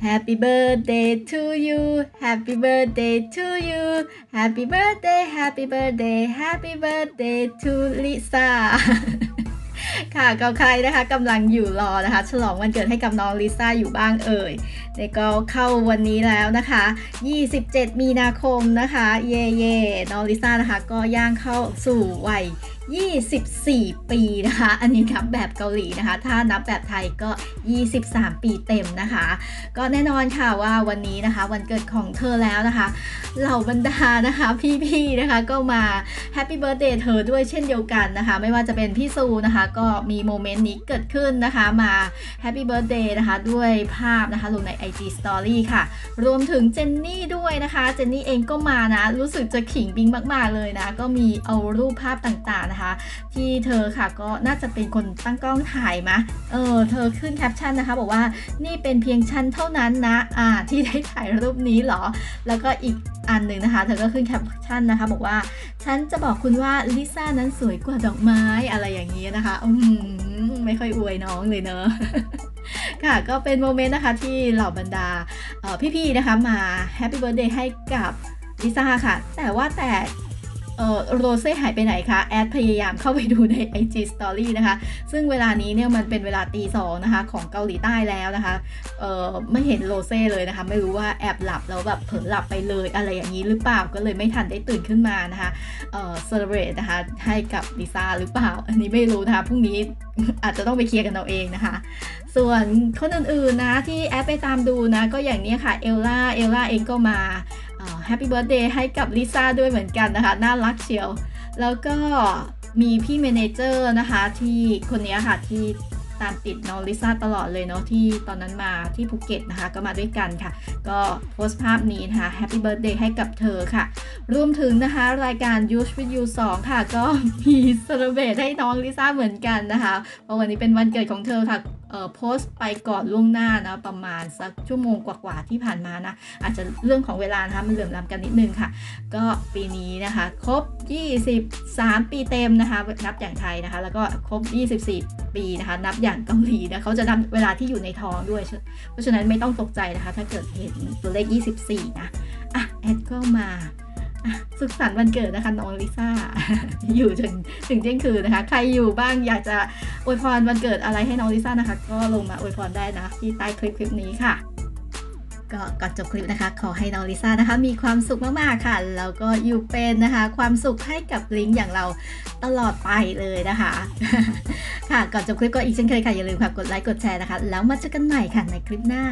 Happy birthday to you Happy birthday to you Happy birthday Happy birthday Happy birthday to Lisa ค่ะก็ใครนะคะกำลังอยู่รอนะคะ ฉลองวันเกิดให้กับน้องลิซ่าอยู่บ้างเอ่ยเน่ก็เข้าวันนี้แล้วนะคะ 27 มีนาคมนะคะ เย่เย่น้องลิซ่านะคะ ก็ย่างเข้าสู่วัย24 ปีนะคะ อันนี้นับแบบเกาหลีนะคะ ถ้านับแบบไทยก็ 23 ปีเต็มนะคะ ก็แน่นอนค่ะว่าวันนี้นะคะ วันเกิดของเธอแล้วนะคะ เหล่าบรรดานะคะ พี่ๆนะคะ ก็มาแฮปปี้เบิร์ a เดย์เธอด้วยเช่นเดียวกันนะคะ ไม่ว่าจะเป็นพี่ซูนะคะ ก็มีโมเมนต์นี้เกิดขึ้นนะคะ มาแฮปปี้เบิร์ a เดย์นะคะ ด้วยภาพนะคะลงใน IG Story ค่ะ รวมถึงเจนนี่ด้วยนะคะ เจนนี่เองก็มานะ รู้สึกจะขิงบิงมาก ๆเลยนะ ก็มีเอารูปภาพต่างๆนะคะ ที่เธอค่ะก็น่าจะเป็นคนตั้งกล้องถ่ายมะเออเธอขึ้นแคปชั่นนะคะ บอกว่านี่เป็นเพียงฉันเท่านั้นนะอ่าที่ได้ถ่ายรูปนี้หรอ แล้วก็อีกอันหนึ่งนะคะ เธอก็ขึ้นแคปชั่นนะคะ บอกว่าฉันจะบอกคุณว่าลิซ่านั้นสวยกว่าดอกไม้อะไรอย่างนี้นะคะอืมไม่ค่อยอวยน้องเลยเนอะค่ะก็เป็นโมเมนต์นะคะที่เหล่าบรรดาพี่ๆนะคะมาแฮปปี้เบิร์ดเดย์ให้กับลิซ่าค่ะ แต่ว่าแต่ เออโรเซ่หายไปไหนคะ แอดพยายามเข้าไปดูใน IG Story นะคะ ซึ่งเวลานี้เนี่ยมันเป็นเวลาตีสองนะคะ ของเกาหลีใต้แล้วนะคะเออไม่เห็นโรเซ่เลยนะคะ ไม่รู้ว่าแอบหลับแล้วแบบเผลอหลับไปเลยอะไรอย่างนี้หรือเปล่าก็เลยไม่ทันได้ตื่นขึ้นมานะคะเออเซเลบรตนะคะ ให้กับลิซ่าหรือเปล่า อันนี้ไม่รู้นะคะพรุ่งนี้อาจจะต้องไปเคลียร์กันเอาเองนะคะ ส่วนคนอื่นๆนะที่แอปไปตามดูนะก็อย่างนี้ค่ะเอลล่าเอลล่าเองก็มา แฮปปี้เบิร์ดเดย์ให้กับลิซ่าด้วยเหมือนกันนะคะ น่ารักเชียว แล้วก็มีพี่เมนเจอร์นะคะ ที่คนนี้ค่ะที่ตามติดน้องลิซ่าตลอดเลยเนาะที่ตอนนั้นมาที่ภูเก็ตนะคะ ก็มาด้วยกันค่ะ ก็โพสต์ภาพนี้นะคะแฮปปี้เบิร์ดเดย์ให้กับเธอค่ะ รวมถึงนะคะ รายการ Use with You 2 ค่ะ ก็มีเซอร์เบตให้น้องลิซ่าเหมือนกันนะคะเพราะวันนี้เป็นวันเกิดของเธอค่ะ โพสต์ไปก่อนล่วงหน้านะประมาณสักชั่วโมงกว่าๆที่ผ่านมานะอาจจะเรื่องของเวลานะคะมันเหลื่อมล้ำกันนิดนึงค่ะ ก็ปีนี้นะคะครบ 23 ปีเต็มนะคะนับอย่างไทยนะคะ แล้วก็ครบ 24 ปีนะคะ นับอย่างเกาหลีนะเขาจะนับเวลาที่อยู่ในท้องด้วย เพราะฉะนั้นไม่ต้องตกใจนะคะ ถ้าเกิดเห็นตัวเลข 24 นะอะแอดก็มา สุขสันต์วันเกิดนะคะน้องลิซ่า อยู่จนถึงเที่ยงคืนนะคะ ใครอยู่บ้างอยากจะอวยพรวันเกิดอะไรให้น้องลิซ่านะคะ ก็ลงมาอวยพรได้นะที่ใต้คลิปคลิปนี้ค่ะ ก็ก่อนจบคลิปนะคะ ขอให้น้องลิซ่านะคะ มีความสุขมากๆค่ะ แล้วก็อยู่เป็นนะคะ ความสุขให้กับลิงก์อย่างเราตลอดไปเลยนะคะ ค่ะก่อนจบคลิปก็อีกเช่นเคยค่ะอย่าลืมค่ะกดไลค์กดแชร์นะคะ แล้วมาเจอกันใหม่ค่ะในคลิปหน้า